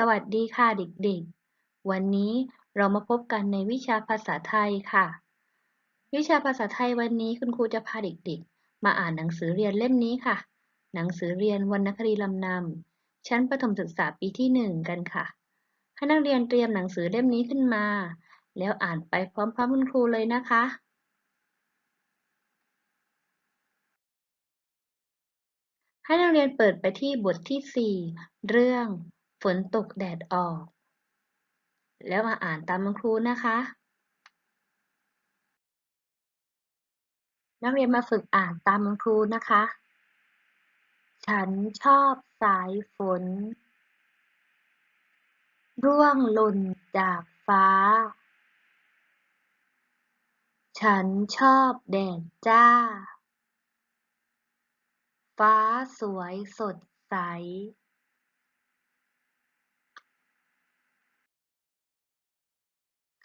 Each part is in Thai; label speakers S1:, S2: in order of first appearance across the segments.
S1: สวัสดีค่ะเด็กๆ วันนี้เรามาพบกันในวิชาภาษาไทยค่ะ วิชาภาษาไทยวันนี้คุณครูจะพาเด็กๆ มาอ่านหนังสือเรียนเล่มนี้ค่ะ หนังสือเรียนวรรณคดีลำนำชั้นประถมศึกษาปีที่หนึ่งกันค่ะ ให้นักเรียนเตรียมหนังสือเล่มนี้ขึ้นมา แล้วอ่านไปพร้อมๆคุณครูเลยนะคะให้นักเรียนเปิดไปที่บทที่ 4 เรื่อง ฝนตกแดดออก แล้วมาอ่านตามคุณครูนะคะ นักเรียนมาฝึกอ่านตามคุณครูนะคะ ฉันชอบสายฝน ร่วงหล่นจากฟ้า ฉันชอบแดดจ้า ฟ้าสวยสดใส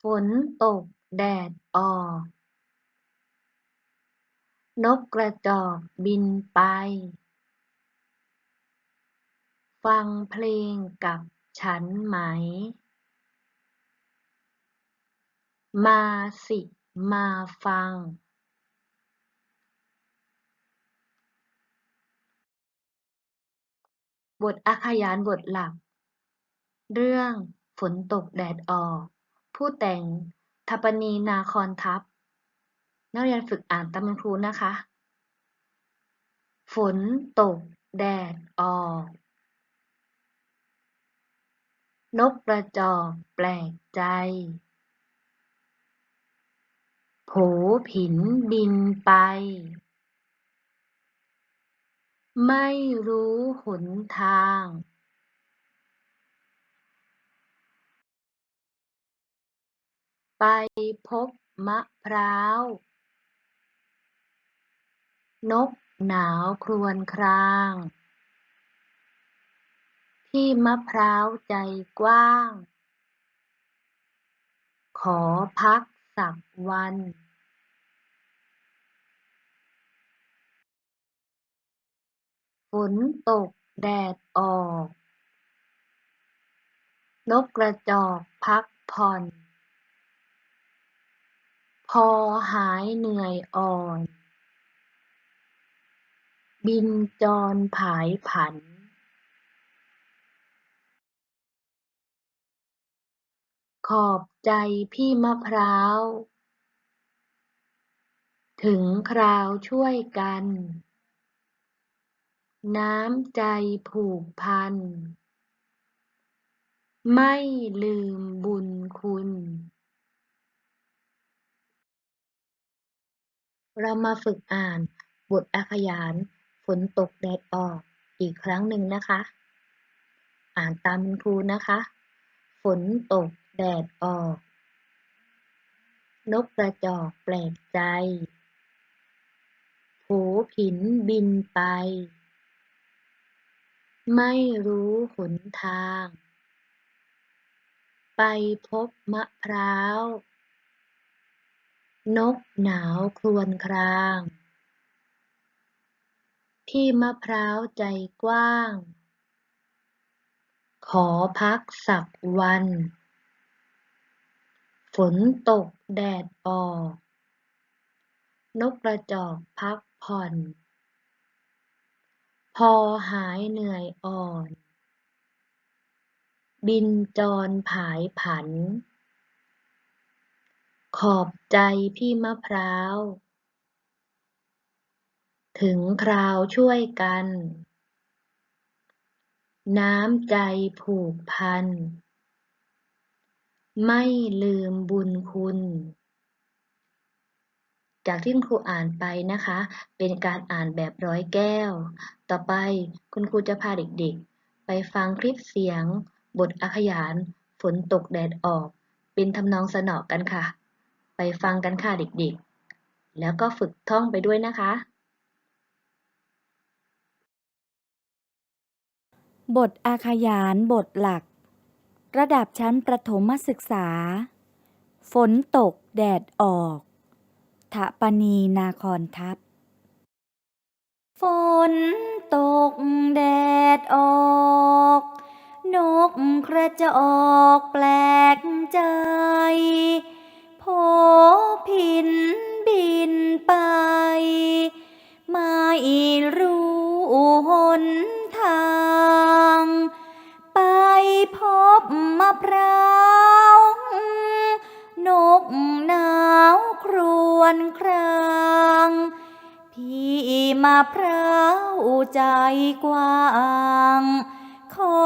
S1: ฝนตกแดดออก นกกระจอกบินไป ฟังเพลงกับฉันไหม มาสิมาฟังบทอาขยานบทหลัก เรื่องฝนตกแดดออก ผู้แต่งทัปนี นาคอนทัพ นักเรียนฝึกอ่านตามคุณครูนะคะ ฝนตก แดดออก นกกระจอกแปลกใจ โผผินบินไป ไม่รู้หนทาง ไปพบมะพร้าวนกหนาวครวญคราง ที่มะพร้าวใจกว้าง ขอพักสักวันฝนตกแดดออก นกกระจอกพักผ่อน พอหายเหนื่อยอ่อน บินจรผายผันขอบใจพี่มะพร้าว ถึงคราวช่วยกัน น้ำใจผูกพัน ไม่ลืมบุญคุณ เรามาฝึกอ่านบทอาขยานฝนตกแดดออกอีกครั้งหนึ่งนะคะ อ่านตามคุณครูนะคะ ฝนตกแดดออก นกกระจอกแปลกใจโผผินบินไป ไม่รู้หนทาง ไปพบมะพร้าว นกหนาวครวญครางที่มะพร้าวใจกว้าง ขอพักสักวัน ฝนตกแดดออก นกกระจอกพักผ่อน พอหายเหนื่อยอ่อน บินจรผายผัน ขอบใจพี่มะพร้าว ถึงคราวช่วยกัน น้ำใจผูกพัน ไม่ลืมบุญคุณ จากที่คุณครูอ่านไปนะคะ เป็นการอ่านแบบร้อยแก้ว ต่อไปคุณครูจะพาเด็กๆ ไปฟังคลิปเสียง บทอาขยาน ฝนตกแดดออก เป็นทำนองสนอกันค่ะ ไปฟังกันค่ะเด็กๆ แล้วก็ฝึกท่องไปด้วยนะคะ
S2: บทอาขยานบทหลัก ระดับชั้นประถมศึกษา ฝนตกแดดออกทะปนีนาคอนทัพ ฝนตกแดดออกนกกระจอกแปลกใจ โพพินบินไปไม่รู้หนทาง ไปพบมะพร้าวนกหนาวครวญครางพี่มะพร้าวใจกว้างขอ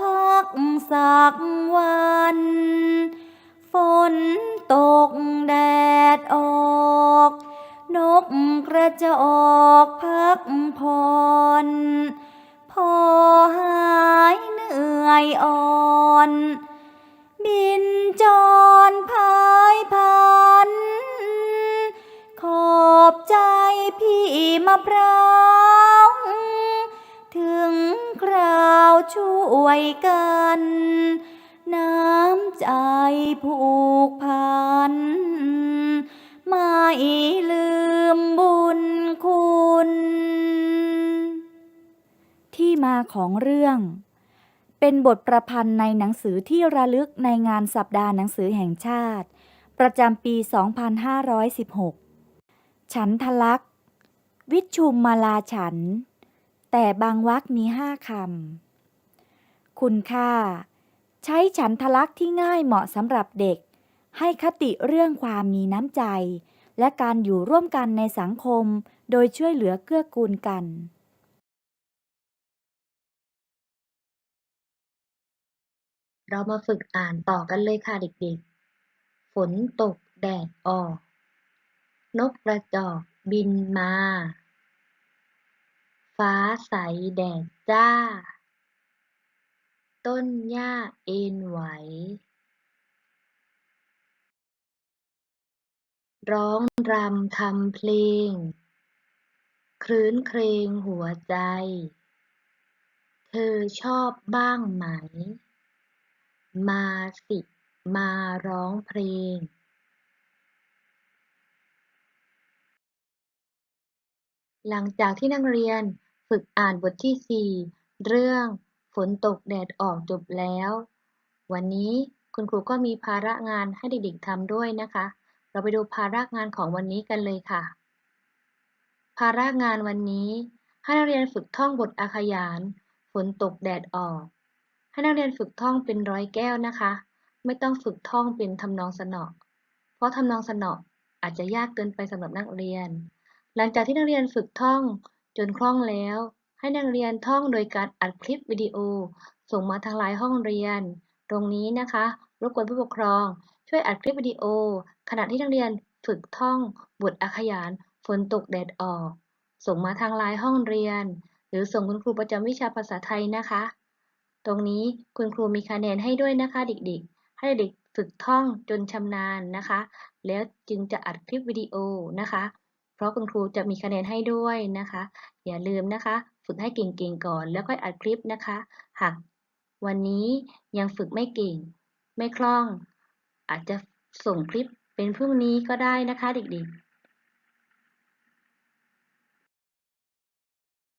S2: พักสักวันฝน ตกแดดออก นกกระจอกพักผ่อนพอหายเหนื่อยอ่อน บินจรพายพัน ขอบใจพี่มะพร้าวถึงคราวช่วยกัน น้ำใจผูกพัน ไม่ลืมบุญคุณ ที่มาของเรื่อง เป็นบทประพันธ์ในหนังสือที่ระลึกในงานสัปดาห์หนังสือแห่งชาติ ประจำปี 2516 ฉันทลักษ์วิชุมมาลาฉัน แต่บางวรรคมีห้าคำ คุณค่า ใช้ฉันทลักษณ์ที่ง่ายเหมาะสำหรับเด็ก ให้คติเรื่องความมีน้ำใจ และการอยู่ร่วมกันในสังคม โดยช่วยเหลือเกื้อกูลกัน
S1: เรามาฝึกอ่านต่อกันเลยค่ะเด็กๆ ฝนตกแดดออก นกกระจอกบินมา ฟ้าใสแดดจ้า ต้นหญ้าเอ็นไหว ร้องรำทำเพลง ครื้นเครงหัวใจ เธอชอบบ้างไหม มาสิมาร้องเพลงหลังจากที่นักเรียนฝึกอ่านบทที่ 4 เรื่อง ฝนตกแดดออกจบแล้ว วันนี้คุณครูก็มีภาระงานให้เด็กๆทำด้วยนะคะ เราไปดูภาระงานของวันนี้กันเลยค่ะ ภาระงานวันนี้ ให้นักเรียนฝึกท่องบทอาขยาน ฝนตกแดดออก ให้นักเรียนฝึกท่องเป็นร้อยแก้วนะคะ ไม่ต้องฝึกท่องเป็นทำนองสนอ เพราะทำนองสนออาจจะยากเกินไปสำหรับนักเรียน หลังจากที่นักเรียนฝึกท่องจนคล่องแล้ว ให้นักเรียนท่องโดยการอัดคลิปวิดีโอ ส่งมาทางไลน์ห้องเรียน ตรงนี้นะคะรบกวนผู้ปกครอง ช่วยอัดคลิปวิดีโอ ขณะที่นักเรียนฝึกท่องบทอาขยานฝนตกแดดออก ส่งมาทางไลน์ห้องเรียน หรือส่งคุณครูประจำวิชาภาษาไทยนะคะ ตรงนี้คุณครูมีคะแนนให้ด้วยนะคะเด็กๆ ให้เด็กฝึกท่องจนชำนาญนะคะ แล้วจึงจะอัดคลิปวิดีโอนะคะ เพราะคุณครูจะมีคะแนนให้ด้วยนะคะ อย่าลืมนะคะ ฝึกให้เก่งๆก่อน แล้วค่อยอัดคลิปนะคะ หากวันนี้ยังฝึกไม่เก่ง ไม่คล่อง อาจจะส่งคลิปเป็นพรุ่งนี้ก็ได้นะคะเด็กๆ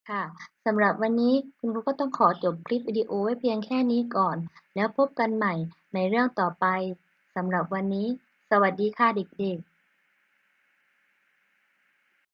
S1: ค่ะสำหรับวันนี้คุณครูก็ต้องขอจบคลิปวิดีโอไว้เพียงแค่นี้ก่อน แล้วพบกันใหม่ในเรื่องต่อไปสำหรับวันนี้ สวัสดีค่ะเด็กๆ